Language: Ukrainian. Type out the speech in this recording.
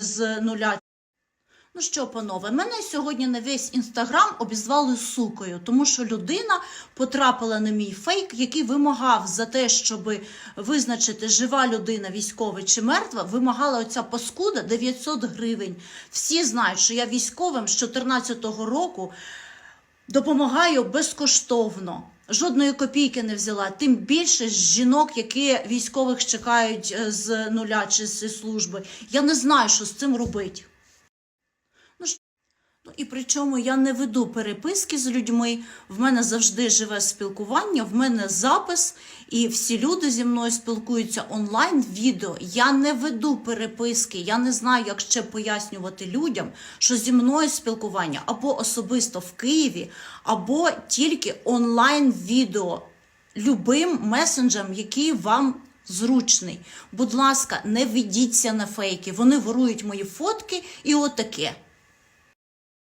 з нуля. Ну що, панове, мене сьогодні на весь інстаграм обізвали сукою, тому що людина потрапила на мій фейк, який вимагав за те, щоб визначити, жива людина, військовий чи мертва, вимагала оця паскуда 900 гривень. Всі знають, що я військовим з 2014 року допомагаю безкоштовно. Жодної копійки не взяла, тим більше з жінок, які військових чекають е, з нуля чи зі служби. Я не знаю, що з цим робити. Ну, і причому я не веду переписки з людьми. В мене завжди живе спілкування, в мене запис, і всі люди зі мною спілкуються онлайн відео. Я не веду переписки. Я не знаю, як ще пояснювати людям, що зі мною спілкування або особисто в Києві, або тільки онлайн відео любим месенджером, який вам зручний. Будь ласка, не ведіться на фейки. Вони ворують мої фотки і отаке.